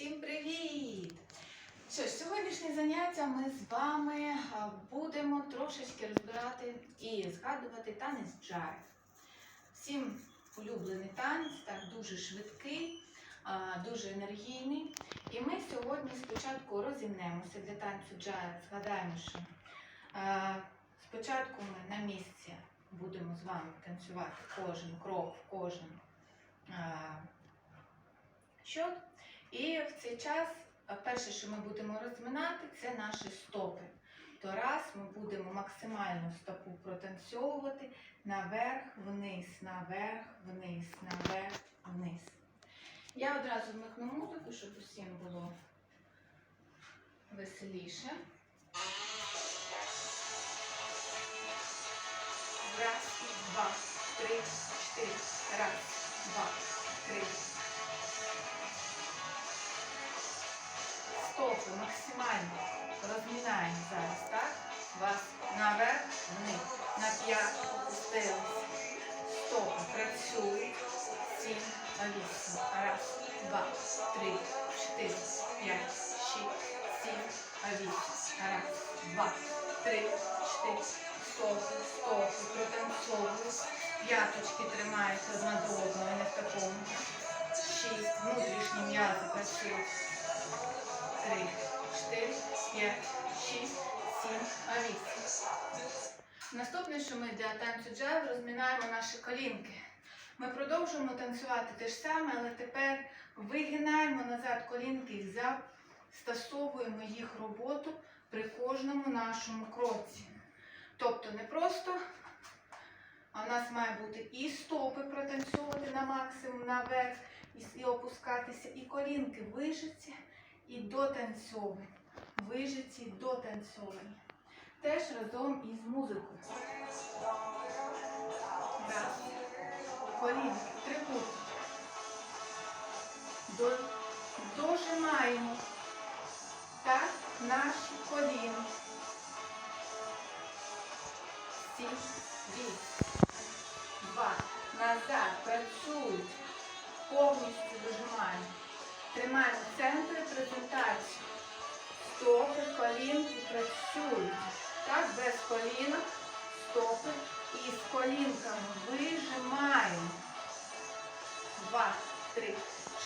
Всім привіт! Що ж, сьогоднішнє заняття ми з вами будемо трошечки розбирати і згадувати танець джайв. Всім улюблений танець, так дуже швидкий, дуже енергійний. І ми сьогодні спочатку розімнемося для танцю джайв. Згадаємо, що спочатку ми на місці будемо з вами танцювати кожен крок, кожен а, щот. І в цей час перше, що ми будемо розминати, це наші стопи. То раз ми будемо максимально стопу протанцьовувати наверх, вниз, наверх, вниз, наверх, вниз. Я одразу вмикну музику, щоб усім було веселіше. Раз, два, три, чотири. Раз, два, три. Стопи максимально розмінаємо зараз, так? Вас наверх, вниз. На п'ятку опустились. Стопи працюють. Сім, вісім. Раз, два, три, чотири, п'ять, шість, сім, вісім. Раз, два, три, чотири. Стопи, стопи, протанцьовують. П'яточки тримають одна до одної, не в такому. Шість. Внутрішні м'язи працюють. Три, чотири, п'ять, шість, сім, вісім. Наступне, що ми для танцю джайв розмінаємо наші колінки. Ми продовжуємо танцювати те ж саме, але тепер вигинаємо назад колінки і застосовуємо їх роботу при кожному нашому кроці. Тобто не просто, а в нас має бути і стопи протанцьовувати на максимум наверх, і, опускатися, і колінки вижиті і дотанцьовані. Вижиті, дотанцьовані. Теж разом із музикою. Раз. Колінки, трикутник. До, дожимаємо. Так, наші коліна. Сім, вісім. Два. Назад. Працюють. Повністю дожимаємо. Тримаємо центр презентації. Стопи, колінки працюють. Так, без колінок, стопи. І з колінками вижимаємо. Два, три,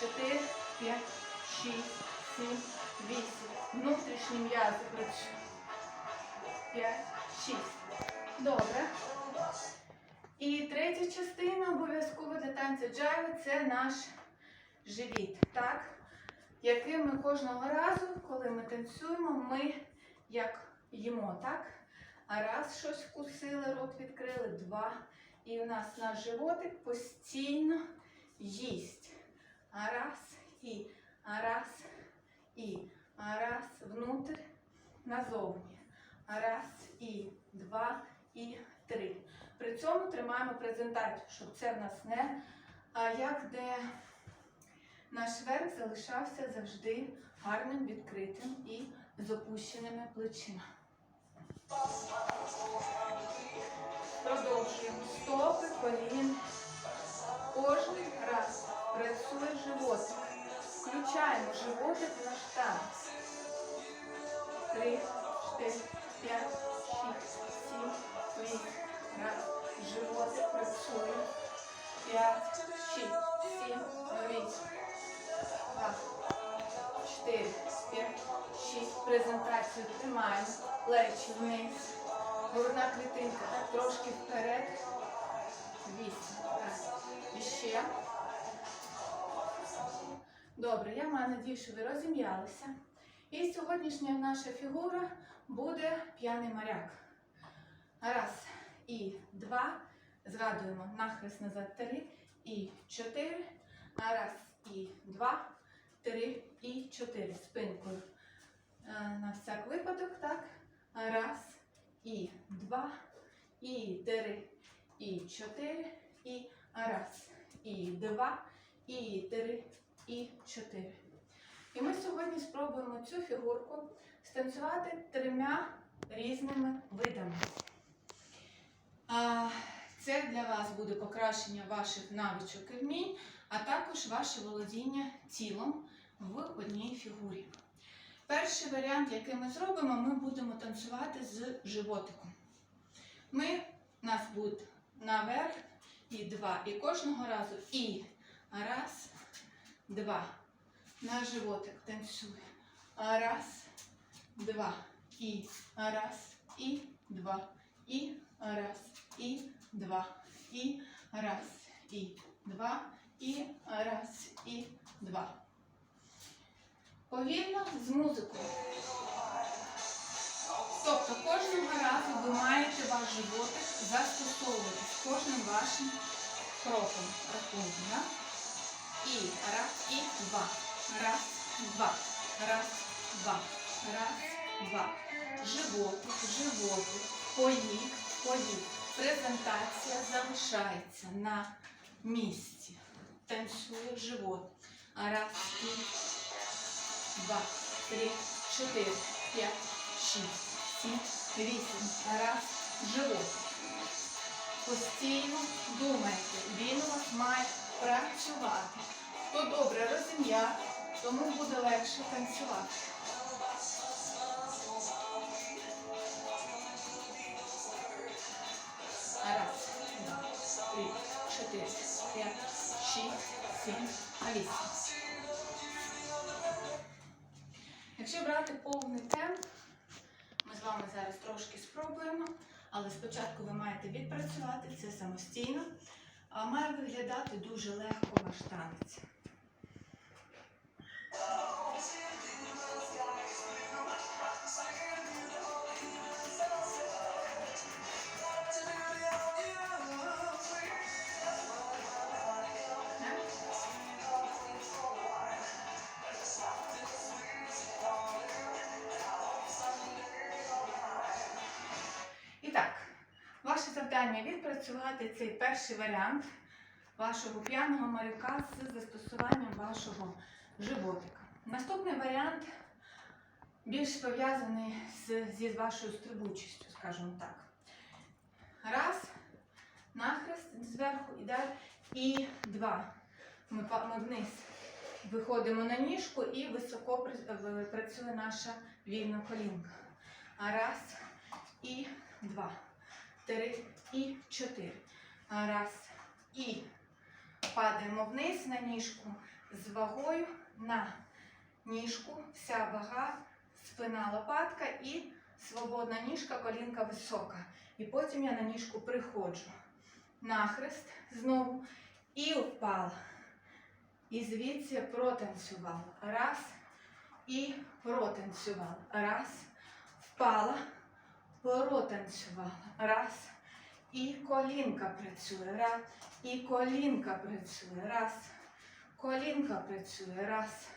чотири, п'ять, шість, сім, вісім. Внутрішні м'язи працюють. П'ять, шість. Добре. І третя частина обов'язково для танцю джайви це наш живіт, так? Яким ми кожного разу, коли ми танцюємо, ми як їмо, так? А раз щось вкусили, рот відкрили, два. І у нас наш животик постійно їсть. Раз і, раз і, раз внутрь, назовні. Раз і, два і три. При цьому тримаємо презентацію, щоб це в нас не як де наш верх залишався завжди гарним, відкритим і з опущеними плечима. Продовжуємо стопи, колін. Кожен раз працює животик. Включаємо животик наш танець. Три, чотири, п'ять, шість, сім, вісім. Раз. Животик працює. П'ять, шість, сім, вісім. Два, чотири, п'ять, шість. Презентацію тримаємо. Плечі вниз. Грудна клітинка. Так, трошки вперед. Вісім. Так. І ще. Добре, я маю надію, що ви розім'ялися. І сьогоднішня наша фігура буде п'яний моряк. Раз і два. Згадуємо нахрест назад три і чотири. Раз і два, три і чотири. Спинкою. Е, На всяк випадок, так. Раз і два, і три, і чотири, і раз, і два, і три, і чотири. І ми сьогодні спробуємо цю фігурку станцювати трьома різними видами. Це для вас буде покращення ваших навичок і вмінь, а також ваше володіння тілом, в одній фігурі. Перший варіант, який ми зробимо, ми будемо танцювати з животиком. Ми, нас буде наверх і два. І кожного разу і раз, два. На животик танцює. Раз, два. І раз, і два. І раз, і два. І раз, і два. І раз, і два. Повільно з музикою. Тобто кожного разу ви маєте ваш животик застосовувати з кожним вашим кроком. Рахунку, да? І раз, і два. Раз, два. Раз, два. Раз, два. Животик, животик, поїх, поїх. Презентація залишається на місці. Танцює живот. Раз, два, три, чотири, п'ять, шість, сім, вісім. Раз, живот. Постійно думайте, він у вас має працювати. Хто добре розім'яв, тому буде легше танцювати. Три, чотири, п'ять, шість, сім, вісім. Якщо брати повний темп, ми з вами зараз трошки спробуємо, але спочатку ви маєте відпрацювати це самостійно, а має виглядати дуже легко ваш танець. Завдання відпрацювати цей перший варіант вашого п'яного малюка з застосуванням вашого животика. Наступний варіант більш пов'язаний з, зі вашою стрибучістю, скажімо так. Раз, нахрест зверху і далі. І два. Ми, вниз виходимо на ніжку і високо працює наша вільна колінка. Раз і два, три і чотири. Раз і падаємо вниз на ніжку з вагою на ніжку, вся вага, спина лопатка і свободна ніжка, колінка висока. І потім я на ніжку приходжу. Нахрест знову і впала. І звідси протанцювала. Раз і протанцювала. Раз, впала, протанцювала. Раз. І колінка працює. Раз. І колінка працює. Раз. Колінка працює. Раз.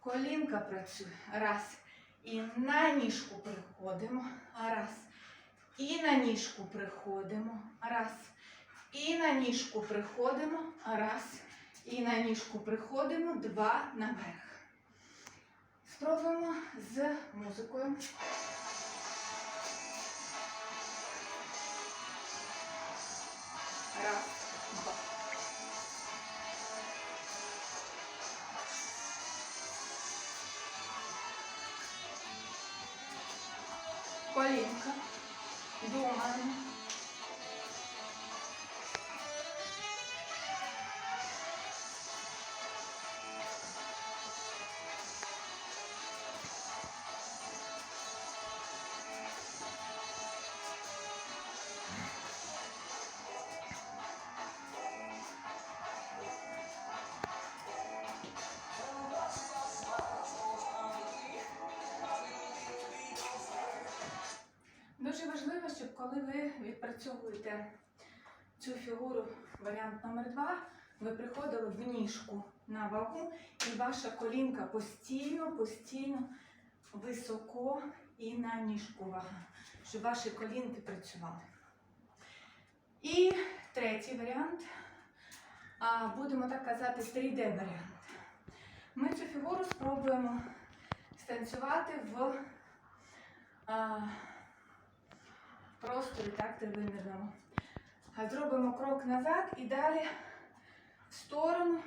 Колінка працює. Раз. І на ніжку приходимо. Раз. І на ніжку приходимо. Раз. І на ніжку приходимо. Раз. І на ніжку приходимо. Два наверх. Спробуємо з музикою. Раз, два. Колінка. Коли ви відпрацьовуєте цю фігуру, варіант номер два, ви приходили в ніжку на вагу, і ваша колінка постійно, постійно високо і на ніжку вага, щоб ваші колінки працювали. І третій варіант, будемо так казати, 3D варіант. Ми цю фігуру спробуємо станцювати в а, просторі, так, трибунному. А Зробимо крок назад і далі в сторону,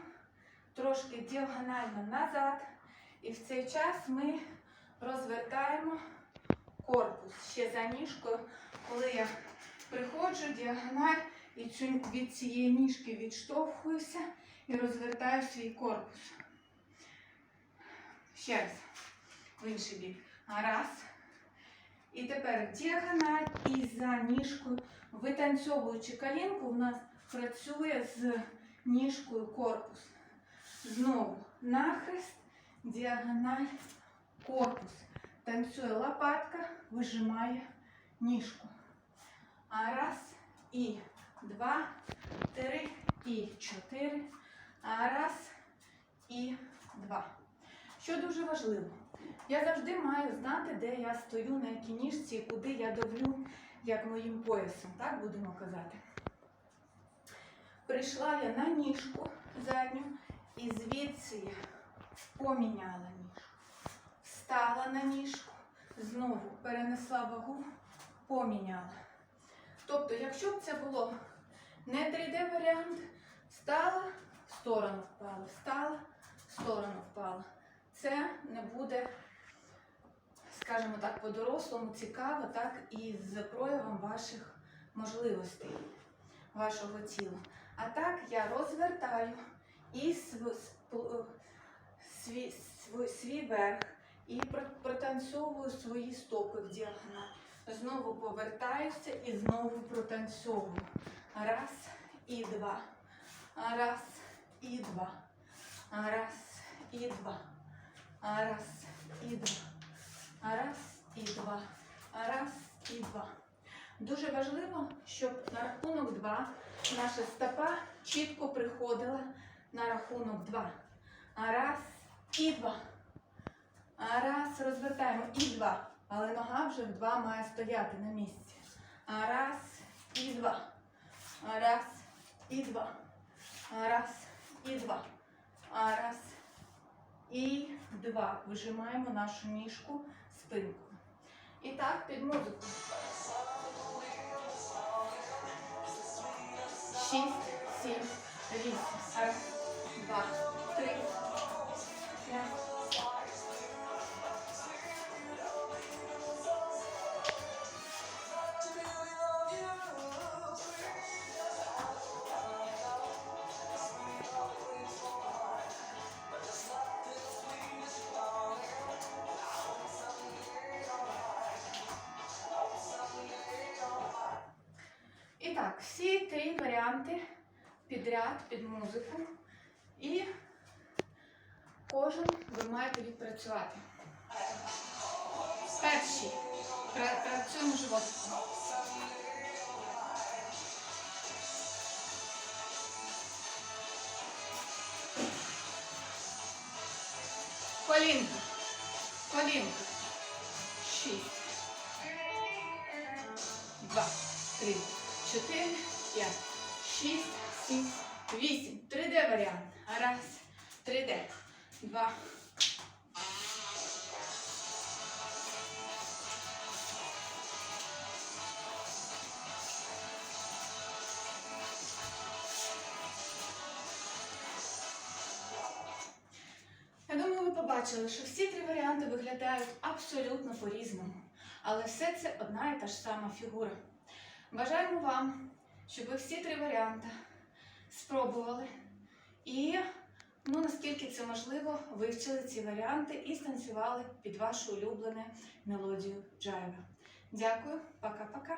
трошки діагонально назад І в цей час ми розвертаємо корпус ще за ніжкою, коли я приходжу діагональ і від цієї ніжки відштовхуюся і розвертаю свій корпус. Ще раз. В інший бік. Раз. І тепер діагональ і за ніжкою. Витанцьовуючи колінку, у нас працює з ніжкою корпус. Знову нахрест, діагональ, корпус. Танцює лопатка, вижимає ніжку. А раз і два, три і чотири. А раз і два. Що дуже важливо, я завжди маю знати, де я стою, на якій ніжці і куди я давлю, як моїм поясом, так будемо казати. Прийшла я на ніжку задню і звідси поміняла ніжку. Встала на ніжку, знову перенесла вагу, поміняла. Тобто, якщо б це було не 3D варіант, встала, в сторону впала, встала, в сторону впала. Це не буде, скажімо так, по-дорослому цікаво, так і з проявом ваших можливостей, вашого тіла. А так я розвертаю і свій, верх, і протанцьовую свої стопи в діагональ. Знову повертаюся і знову протанцьовую. Раз і два. Раз і два. Раз і два. Раз і два. Раз і два. Раз і два. Дуже важливо, щоб на рахунок 2 наша стопа чітко приходила на рахунок 2. Раз і два. Раз, розвертаємо і два. Але нога вже в два має стояти на місці. Раз і два. Раз і два. Раз і два. Раз і два. Вижимаємо нашу ніжку спинку. І так, під музику. Шість, сім, вісім. Два, три, п'ять. Так, всі три варіанти підряд під музику. І кожен ви маєте відпрацювати. Перший. Працюємо животиком. Колінка. Колінка. Шість. Два, три, чотири, п'ять, шість, сім, вісім. 3D варіант. Раз, 3D. Два. Я думаю, ви побачили, що всі три варіанти виглядають абсолютно по-різному. Але все це одна і та ж сама фігура. Бажаємо вам, щоб ви всі три варіанти спробували і, ну наскільки це можливо, вивчили ці варіанти і станцювали під вашу улюблену мелодію джайва. Дякую, пока-пока.